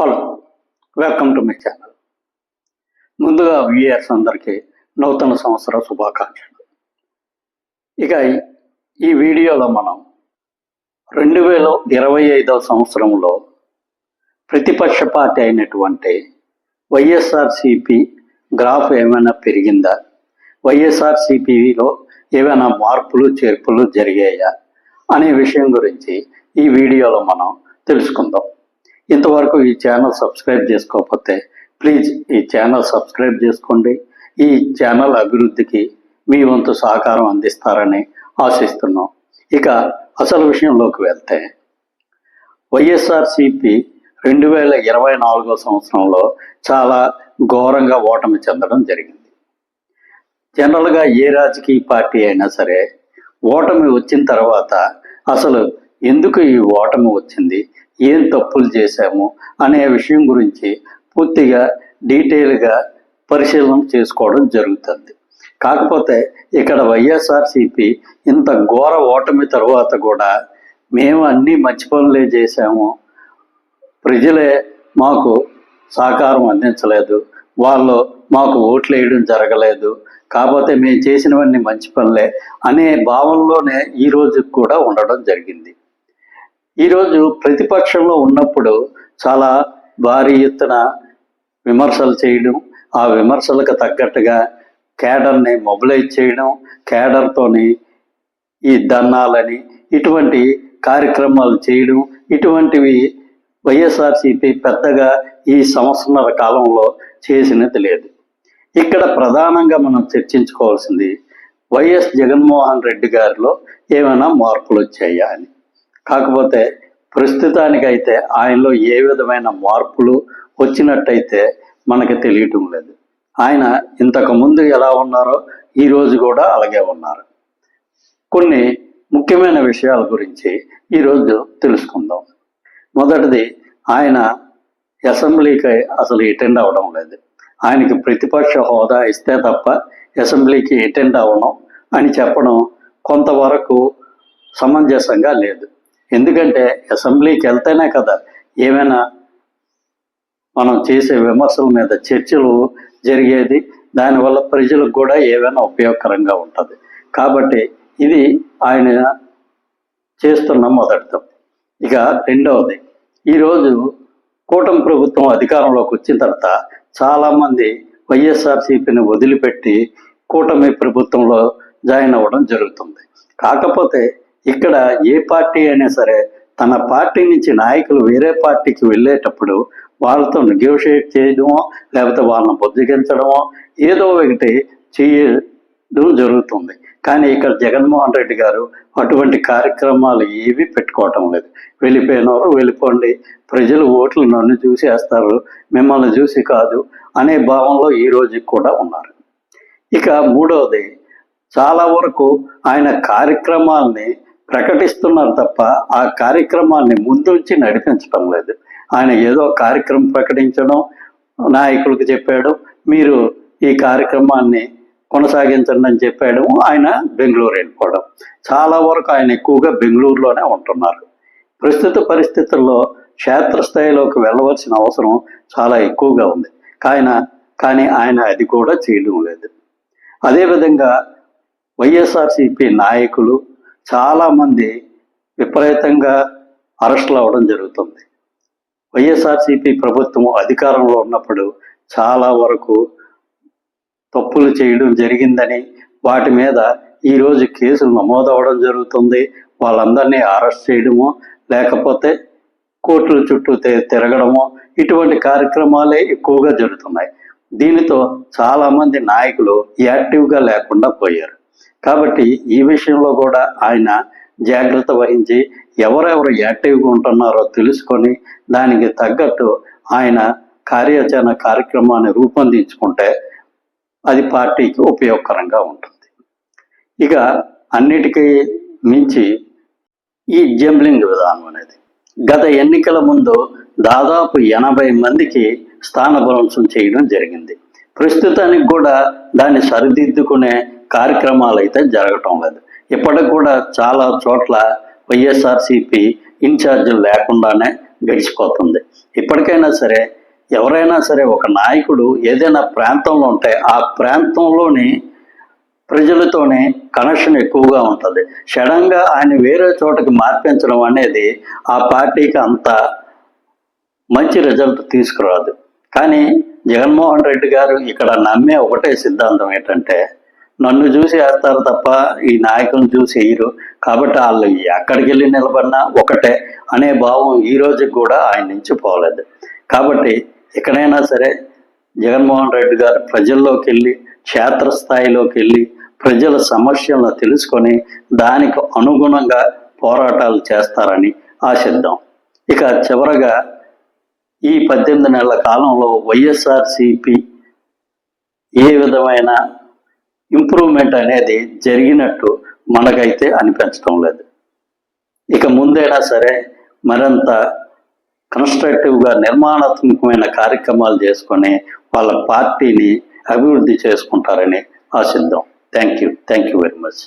Hello welcome to my channel ముందుగా viewers అందరికీ నూతన సంవత్సర శుభాకాంక్షలు. ఇక ఈ- ఈ వీడియోలో మనం రెండు వేల ఇరవై ఐదవ సంవత్సరంలో ప్రతిపక్ష పార్టీ అయినటువంటి వైఎస్ఆర్సిపి గ్రాఫ్ ఏమైనా పెరిగిందా? వైఎస్ఆర్సిపిలో ఏమైనా మార్పులు చేర్పులు జరిగాయా? అనే విషయం గురించి ఈ వీడియోలో మనం తెలుసుకుందాం. ఇంతవరకు ఈ ఛానల్ సబ్స్క్రైబ్ చేసుకోకపోతే ప్లీజ్ ఈ ఛానల్ సబ్స్క్రైబ్ చేసుకోండి. ఈ ఛానల్ అభివృద్ధికి మీ వంతు సహకారం అందిస్తారని ఆశిస్తున్నాం. ఇక అసలు విషయంలోకి వెళ్తే వైఎస్ఆర్సిపి రెండు వేల ఇరవై నాలుగో సంవత్సరంలో చాలా ఘోరంగా ఓటమి చెందడం జరిగింది. జనరల్గా ఏ రాజకీయ పార్టీ అయినా సరే ఓటమి వచ్చిన తర్వాత అసలు ఎందుకు ఈ ఓటమి వచ్చింది? ఏం తప్పులు చేశాము అనే విషయం గురించి పూర్తిగా డీటెయిల్గా పరిశీలన చేసుకోవడం జరుగుతుంది. కాకపోతే ఇక్కడ వైఎస్ఆర్సిపి ఇంత ఘోర ఓటమి తర్వాత కూడా మేము అన్నీ మంచి పనులే చేశాము. ప్రజలే మాకు సహకారం అందించలేదు. వాళ్ళు మాకు ఓట్లు వేయడం జరగలేదు. కాకపోతే మేము చేసినవన్నీ మంచి పనులే అనే భావంలోనే ఈ కూడా ఉండడం జరిగింది. ఈరోజు ప్రతిపక్షంలో ఉన్నప్పుడు చాలా భారీ ఎత్తున విమర్శలు చేయడం ఆ విమర్శలకు తగ్గట్టుగా కేడర్ని మొబిలైజ్ చేయడం కేడర్తోని ఈ దన్నాలని ఇటువంటి కార్యక్రమాలు చేయడం ఇటువంటివి వైఎస్ఆర్సీపీ పెద్దగా ఈ సంవత్సరాల కాలంలో చేసినది లేదు. ఇక్కడ ప్రధానంగా మనం చర్చించుకోవాల్సింది వైఎస్ జగన్మోహన్ రెడ్డి గారిలో ఏమైనా మార్పులు వచ్చాయా అని. కాకపోతే ప్రస్తుతానికైతే ఆయనలో ఏ విధమైన మార్పులు వచ్చినట్టయితే మనకి తెలియటం లేదు. ఆయన ఇంతకు ముందు ఎలా ఉన్నారో ఈ రోజు కూడా అలాగే ఉన్నారు. కొన్ని ముఖ్యమైన విషయాల గురించి ఈరోజు తెలుసుకుందాం. మొదటిది ఆయన అసెంబ్లీకి అసలు అటెండ్ అవ్వడం లేదు. ఆయనకి ప్రతిపక్ష హోదా ఇస్తే తప్ప అసెంబ్లీకి అటెండ్ అవ్వడం అని చెప్పడం కొంతవరకు సమంజసంగా లేదు. ఎందుకంటే అసెంబ్లీకి వెళ్తేనే కదా ఏమైనా మనం చేసే విమర్శల మీద చర్చలు జరిగేది దానివల్ల ప్రజలకు కూడా ఏమైనా ఉపయోగకరంగా ఉంటుంది. కాబట్టి ఇది ఆయన చేస్తున్న మొదటి తప్పు ఇక రెండవది ఈరోజు కూటమి ప్రభుత్వం అధికారంలోకి వచ్చిన తర్వాత చాలామంది వైఎస్ఆర్సీపీని వదిలిపెట్టి కూటమి ప్రభుత్వంలో జాయిన్ అవ్వడం జరుగుతుంది. కాకపోతే ఇక్కడ ఏ పార్టీ అయినా సరే తన పార్టీ నుంచి నాయకులు వేరే పార్టీకి వెళ్ళేటప్పుడు వాళ్ళతో నెగోషియేట్ చేయడమో లేకపోతే వాళ్ళని బుద్ధిగించడమో ఏదో ఒకటి చేయడం జరుగుతుంది. కానీ ఇక్కడ జగన్మోహన్ రెడ్డి గారు అటువంటి కార్యక్రమాలు ఏవి పెట్టుకోవటం లేదు. వెళ్ళిపోయినవారు వెళ్ళిపోండి ప్రజలు ఓట్లు నన్ను చూసి వేస్తారు మిమ్మల్ని చూసి కాదు అనే భావంలో ఈ రోజు కూడా ఉన్నారు. ఇక మూడవది చాలా వరకు ఆయన కార్యక్రమాల్ని ప్రకటిస్తున్నారు తప్ప ఆ కార్యక్రమాన్ని ముందుంచి నడిపించడం లేదు. ఆయన ఏదో కార్యక్రమం ప్రకటించడం నాయకులకు చెప్పాడు మీరు ఈ కార్యక్రమాన్ని కొనసాగించండి అని చెప్పాడు ఆయన బెంగళూరు వెళ్ళిపోవడం. చాలా వరకు ఆయన ఎక్కువగా బెంగళూరులోనే ఉంటున్నారు. ప్రస్తుత పరిస్థితుల్లో క్షేత్రస్థాయిలోకి వెళ్ళవలసిన అవసరం చాలా ఎక్కువగా ఉంది. ఆయన కానీ ఆయన అది కూడా చేయడం లేదు. అదేవిధంగా వైఎస్ఆర్సిపి నాయకులు చాలామంది విపరీతంగా అరెస్టులు అవ్వడం జరుగుతుంది. వైఎస్ఆర్సిపి ప్రభుత్వం అధికారంలో ఉన్నప్పుడు చాలా వరకు తప్పులు చేయడం జరిగిందని వాటి మీద ఈరోజు కేసులు నమోదవడం జరుగుతుంది. వాళ్ళందరినీ అరెస్ట్ చేయడము లేకపోతే కోర్టుల చుట్టూ తి- తిరగడము ఇటువంటి కార్యక్రమాలే ఎక్కువగా జరుగుతున్నాయి. దీనితో చాలామంది నాయకులు యాక్టివ్గా లేకుండా పోయారు. కాబట్టి ఈ విషయంలో కూడా ఆయన జాగ్రత్త వహించి ఎవరెవరు యాక్టివ్గా ఉంటున్నారో తెలుసుకొని దానికి తగ్గట్టు ఆయన కార్యాచరణ కార్యక్రమాన్ని రూపొందించుకుంటే అది పార్టీకి ఉపయోగకరంగా ఉంటుంది. ఇక అన్నిటికీ మించి ఈ జంబ్లింగ్ విధానం అనేది గత ఎన్నికల ముందు దాదాపు ఎనభై మందికి స్థానభ్రంశం చేయడం జరిగింది. ప్రస్తుతానికి కూడా దాన్ని సరిదిద్దుకునే కార్యక్రమాలు అయితే జరగటం లేదు. ఇప్పటికి కూడా చాలా చోట్ల వైఎస్ఆర్సిపి ఇన్ఛార్జీలు లేకుండానే గడిచిపోతుంది. ఇప్పటికైనా సరే ఎవరైనా సరే ఒక నాయకుడు ఏదైనా ప్రాంతంలో ఉంటే ఆ ప్రాంతంలోని ప్రజలతోనే కనెక్షన్ ఎక్కువగా ఉంటుంది. సడన్గా ఆయన వేరే చోటకి మార్పించడం అనేది ఆ పార్టీకి అంత మంచి రిజల్ట్ తీసుకురాదు. కానీ జగన్మోహన్ రెడ్డి గారు ఇక్కడ నమ్మే ఒకటే సిద్ధాంతం ఏంటంటే నన్ను చూసి వేస్తారు తప్ప ఈ నాయకులను చూసి వేయరు. కాబట్టి వాళ్ళు ఎక్కడికి వెళ్ళి నిలబడినా ఒకటే అనే భావం ఈ రోజుకి కూడా ఆయన నుంచి పోలేదు. కాబట్టి ఎక్కడైనా సరే జగన్మోహన్ రెడ్డి గారు ప్రజల్లోకి వెళ్ళి క్షేత్రస్థాయిలోకి వెళ్ళి ప్రజల సమస్యలను తెలుసుకొని దానికి అనుగుణంగా పోరాటాలు చేస్తారని ఆశిద్దాం. ఇక చివరగా ఈ పద్దెనిమిది నెలల కాలంలో వైఎస్ఆర్సిపి ఏ విధమైన ఇంప్రూవ్మెంట్ అనేది జరిగినట్టు మనకైతే అనిపించడం లేదు. ఇక ముందైనా సరే మరింత కన్స్ట్రక్టివ్గా నిర్మాణాత్మకమైన కార్యక్రమాలు చేసుకొని వాళ్ళ పార్టీని అభివృద్ధి చేసుకుంటారని ఆశిద్దాం. Thank you thank you very much.